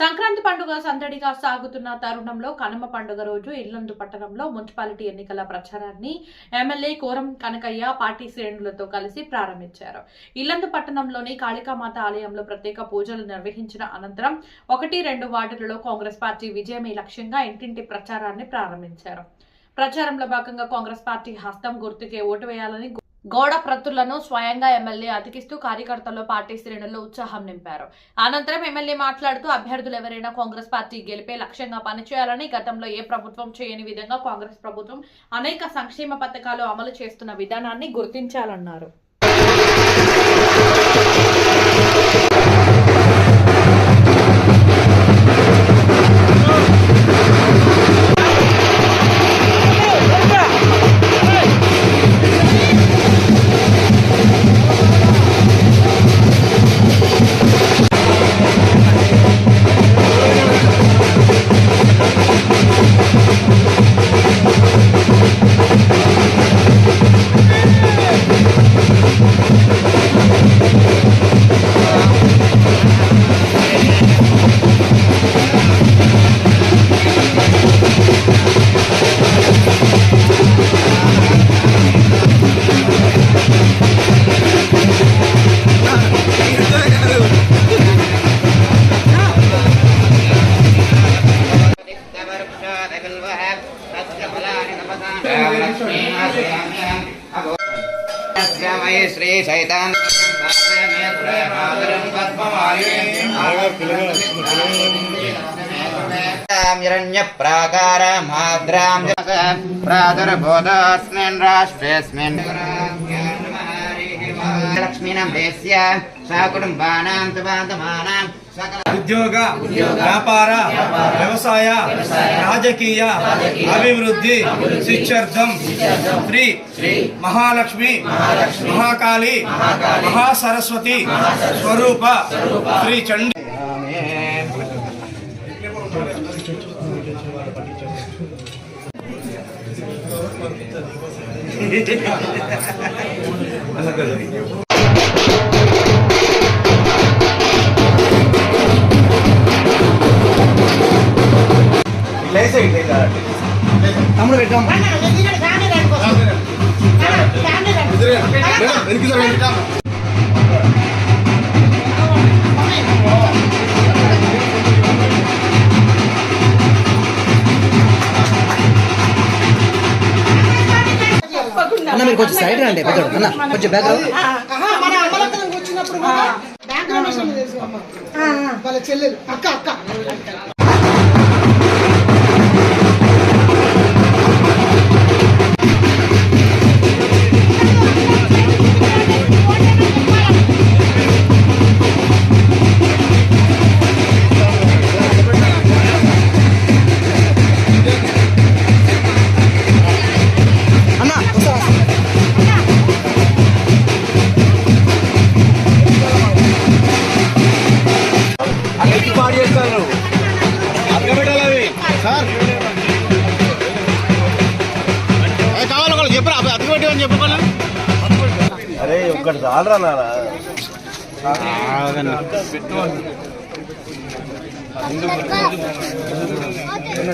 సంక్రాంతి పండుగ సందడిగా సాగుతున్న తరుణంలో కనుమ పండుగ రోజు ఇల్లందు పట్టణంలో మున్సిపాలిటీ ఎన్నికల ప్రచారాన్ని ఎమ్మెల్యే కోరం కనకయ్య పార్టీ శ్రేణులతో కలిసి ప్రారంభించారు. ఇల్లందు పట్టణంలోని కాళికామాత ఆలయంలో ప్రత్యేక పూజలు నిర్వహించిన అనంతరం ఒకటి రెండు వార్డులలో కాంగ్రెస్ పార్టీ విజయమే లక్ష్యంగా ఇంటింటి ప్రచారాన్ని ప్రారంభించారు. ప్రచారంలో భాగంగా కాంగ్రెస్ పార్టీ హస్తం గుర్తుకే ఓటు వేయాలని గోడ ప్రతులను స్వయంగా ఎమ్మెల్యే అతికిస్తూ కార్యకర్తలు పార్టీ శ్రేణుల్లో ఉత్సాహం నింపారు. అనంతరం ఎమ్మెల్యే మాట్లాడుతూ అభ్యర్థులు ఎవరైనా కాంగ్రెస్ పార్టీ గెలిపే లక్ష్యంగా పనిచేయాలని గతంలో ఏ ప్రభుత్వం చేయని విధంగా కాంగ్రెస్ ప్రభుత్వం అనేక సంక్షేమ పథకాలు అమలు చేస్తున్న విధానాన్ని గుర్తించాలన్నారు. సైతాన్ హిరణ్య ప్రాకార మాద్రాం ప్రాదుర్బోధస్మిన్ రాష్ట్రేస్మిన్ లక్ష్మీనం దేశ్య उद्योग व्यापार व्यवसाय राजकीय अभिवृद्धि शिक्षार्थम श्री महालक्ष्मी महाकाली महासरस्वती स्वरूप श्री चंडी తమ్ముడు పెట్టాం. అన్న మీరు కొంచెం సైడ్ రండి పెద్దోడు అన్న కొంచెం బ్యాక్ చేసుకోమ్మా వాళ్ళ చెల్లెలు. అక్క అక్క. చాలరా నాన్న?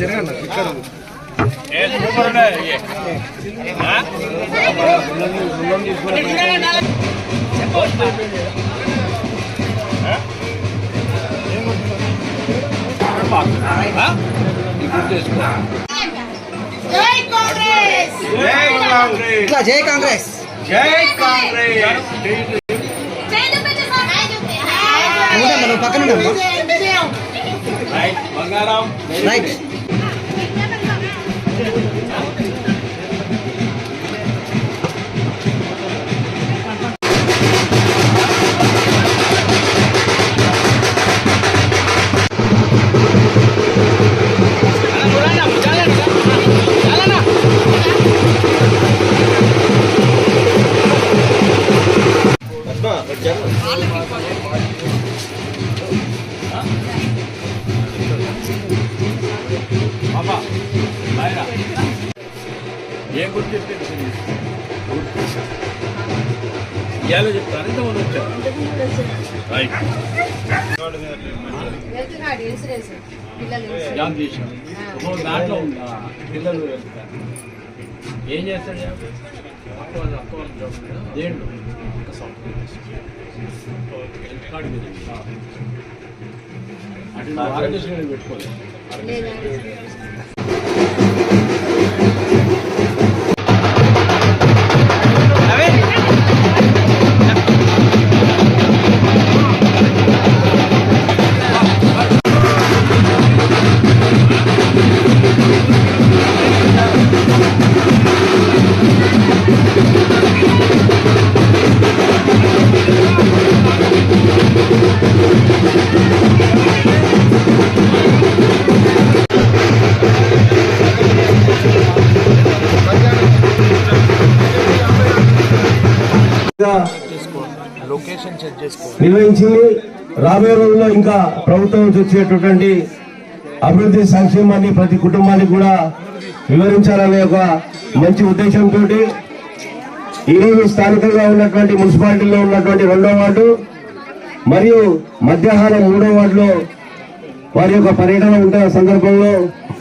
జరగండి ఇక్కడ జై కాంగ్రెస్. ఇట్లా జై కాంగ్రెస్. జై కాంగ్రెస్ పక్కన విజయం బంగారం రైట్ ఏం గుర్తు చెప్తే ఇవాళ చెప్తాను ఇంతమంది మనం రైట్. జాబ్ ఒక దాంట్లో ఉందా. పిల్లలు ఏం చేస్తాడు? అక్క దేంట్లో? హెల్త్ కార్డు మీద. ఆరోగ్యశ్రీ పెట్టుకోలేదు. నిర్వహించింది రాబోయే రోజుల్లో ఇంకా ప్రభుత్వం నుంచి వచ్చేటటువంటి అభివృద్ధి సంక్షేమాన్ని ప్రతి కుటుంబానికి కూడా వివరించాలనే ఒక మంచి ఉద్దేశంతో ఈరోజు స్థానికంగా ఉన్నటువంటి మున్సిపాలిటీలో ఉన్నటువంటి రెండో వార్డు మరియు మధ్యాహ్నం మూడో వార్డులో వారి యొక్క పర్యటన ఉంటున్న సందర్భంలో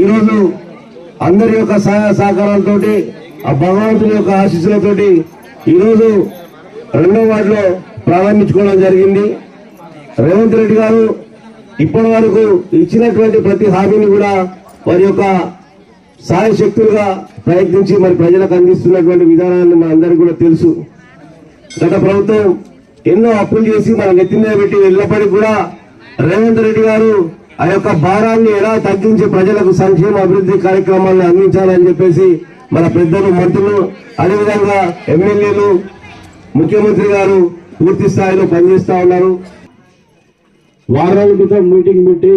ఈరోజు అందరి యొక్క సహాయ సహకారాలతో ఆ భగవంతుని యొక్క ఆశీస్సులతోటి ఈరోజు రెండో వార్డులో ప్రారంభించుకోవడం జరిగింది. రేవంత్ రెడ్డి గారు ఇప్పటి వరకు ఇచ్చినటువంటి ప్రతి హామీని కూడా వారి యొక్క సాయ శక్తులుగా ప్రయత్నించి మరి ప్రజలకు అందిస్తున్నటువంటి విధానాన్ని మనందరికీ కూడా తెలుసు. గత ప్రభుత్వం ఎన్నో అప్పులు చేసి మన నెత్తి మీద పెట్టి వెళ్ళినప్పటికీ కూడా రేవంత్ రెడ్డి గారు ఆ యొక్క భారాన్ని ఎలా తగ్గించి ప్రజలకు సంక్షేమ అభివృద్ధి కార్యక్రమాలను అందించాలని చెప్పేసి మన పెద్దలు మంత్రులు అదేవిధంగా ఎమ్మెల్యేలు ముఖ్యమంత్రి గారు పూర్తి స్థాయిలో పనిచేస్తా ఉన్నారు. వారాల క్రితం మీటింగ్ పెట్టి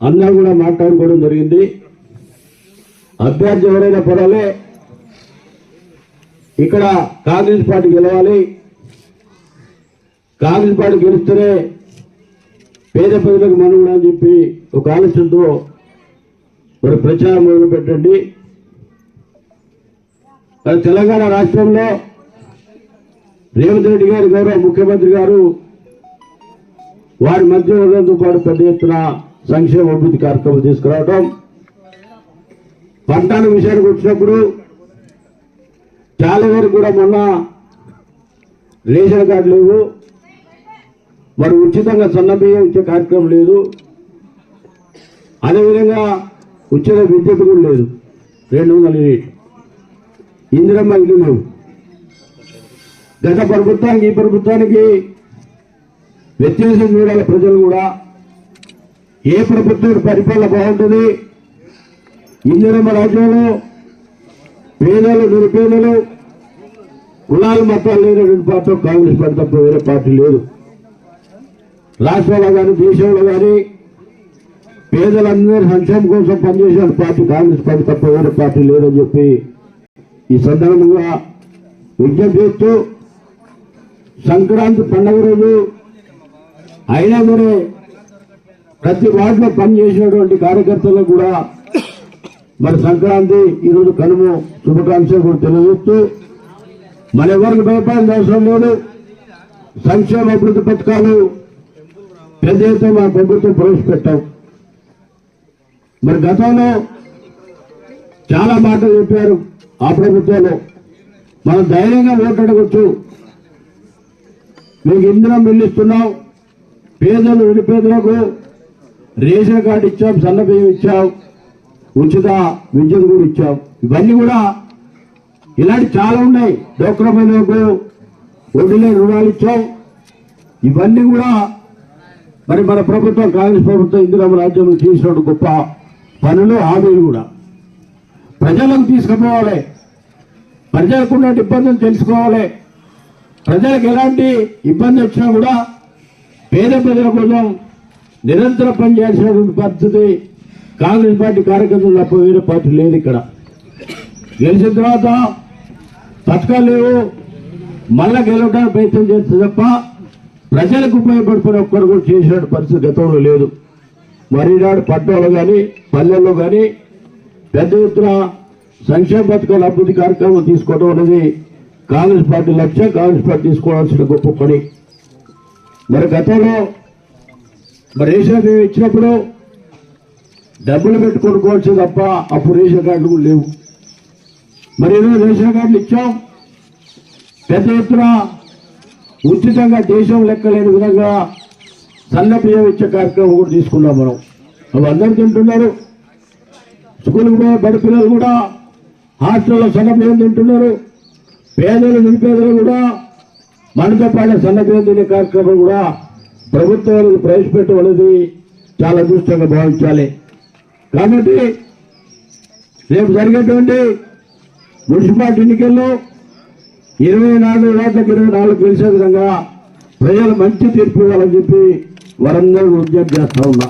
అందరూ కూడా మాట్లాడుకోవడం జరిగింది. అభ్యర్థి ఎవరైనా పడాలి ఇక్కడ కాంగ్రెస్ పార్టీ గెలవాలి. కాంగ్రెస్ పార్టీ గెలిస్తేనే పేద ప్రజలకు మనుగడ అని చెప్పి ఒక ఆలోచనతో మరి ప్రచారం మొదలు పెట్టండి మరి తెలంగాణ రాష్ట్రంలో రేవంత్ రెడ్డి గారి గౌరవ ముఖ్యమంత్రి గారు వారి మంత్రివర్గంతో పాటు పెద్ద ఎత్తున సంక్షేమ అభివృద్ధి కార్యక్రమం తీసుకురావడం పంటల విషయానికి వచ్చినప్పుడు చాలా వరకు కూడా మొన్న రేషన్ కార్డు లేవు. మరి ఉచితంగా సన్న బియ్యం ఇచ్చే కార్యక్రమం లేదు. అదేవిధంగా ఉచిత విద్యుత్ కూడా లేదు. రెండు వందల యూనిట్ ఇందిరమ్మ ఇల్లు లేవు. గత ప్రభుత్వానికి ఈ ప్రభుత్వానికి వ్యత్యాసం చూడాలి ప్రజలు కూడా ఏ ప్రభుత్వం పరిపాలన బాగుంటుంది? ఇందిరమ్మ రాజ్యంలో పేదలు నిరుపేదలు కులాలు మతాలు లేనటువంటి పార్టీ కాంగ్రెస్ పార్టీ తప్ప వేరే పార్టీ లేదు. రాష్ట్రంలో కానీ దేశంలో కానీ పేదలందరి సంక్షేమం కోసం పనిచేసే పార్టీ కాంగ్రెస్ పార్టీ తప్ప వేరే పార్టీ లేదని చెప్పి ఈ సందర్భంగా విజ్ఞప్తి చేస్తూ సంక్రాంతి పండుగ రోజు అయినా మరి ప్రతి వార్డులో పనిచేసినటువంటి కార్యకర్తలకు కూడా మరి సంక్రాంతి ఈరోజు కనుమ శుభాకాంక్షలు కూడా తెలియజేస్తూ మన ఎవరికి భయపడాల్సిన అవసరం లేదు. సంక్షేమ అభివృద్ధి పథకాలు పెద్ద మా ప్రభుత్వం ప్రవేశపెట్టాం. మరి గతంలో చాలా మాటలు చెప్పారు ఆ ప్రభుత్వంలో. మనం ధైర్యంగా ఓటాడవచ్చు మీకు ఇంధనం వెళ్ళిస్తున్నాం పేదలు నిరుపేదలకు రేషన్ కార్డు ఇచ్చాం సన్నబియ్యం ఇచ్చాం ఉచిత విద్యుత్ కూడా ఇచ్చాం. ఇవన్నీ కూడా ఇలాంటి చాలా ఉన్నాయి. డోక్రా మహిళలకు వడ్డీలే రుణాలు ఇచ్చాం. ఇవన్నీ కూడా మరి మన ప్రభుత్వం కాంగ్రెస్ ప్రభుత్వం ఇందిరామ రాజ్యంలో చేసిన గొప్ప పనులు హామీలు కూడా. ప్రజలకు తీసుకుపోవాలి. ప్రజలకు ఉన్న ఇబ్బందులు తెలుసుకోవాలి. ప్రజలకు ఎలాంటి ఇబ్బంది వచ్చినా కూడా పేద ప్రజల కోసం నిరంతరం పనిచేయాల్సినటువంటి పరిస్థితి కాంగ్రెస్ పార్టీ కార్యకర్తలు తప్ప వేరే పార్టీ లేదు ఇక్కడ. గెలిచిన తర్వాత పథకాలు లేవు. మళ్ళా గెలవడానికి ప్రయత్నం చేస్తే తప్ప ప్రజలకు ఉపయోగపడుకునే ఒక్కరు కూడా చేసిన పరిస్థితి గతంలో లేదు. మరి పట్టణంలో కానీ పల్లెల్లో కానీ పెద్ద ఎత్తున సంక్షేమ పథకాల అభివృద్ధి కార్యక్రమం తీసుకోవడం అనేది కాంగ్రెస్ పార్టీ లక్ష్యం. కాంగ్రెస్ పార్టీ తీసుకోవాల్సిన గొప్ప పని. మరి గతంలో మరి రేషన్ మేము ఇచ్చినప్పుడు డబ్బులు పెట్టి కొనుక్కోవచ్చు తప్ప అప్పుడు రేషన్ కార్డులు కూడా లేవు. మరి ఈరోజు రేషన్ కార్డులు ఇచ్చాం. పెద్ద ఎత్తున ఉచితంగా దేశం లెక్కలేని విధంగా సన్న బియ్యం ఇచ్చే కార్యక్రమం కూడా తీసుకున్నాం మనం. అవి అందరు తింటున్నారు. స్కూల్కి పోయే బడి పిల్లలు కూడా హాస్టల్లో సన్న బియ్యం తింటున్నారు. పేదలు నిరుపేదలు కూడా మనతో పాటు సన్న బియ్యం తినే కార్యక్రమం కూడా ప్రభుత్వం ప్రవేశపెట్టవలది చాలా అదృష్టంగా భావించాలి. కాబట్టి రేపు జరిగేటువంటి మున్సిపాలిటీ ఎన్నికల్లో ఇరవై నాలుగు ఓట్లకు ఇరవై నాలుగు గెలిచే విధంగా ప్రజలు మంచి తీర్పు ఇవ్వాలని చెప్పి వరంగల్ విజ్ఞప్తి చేస్తా ఉన్నా.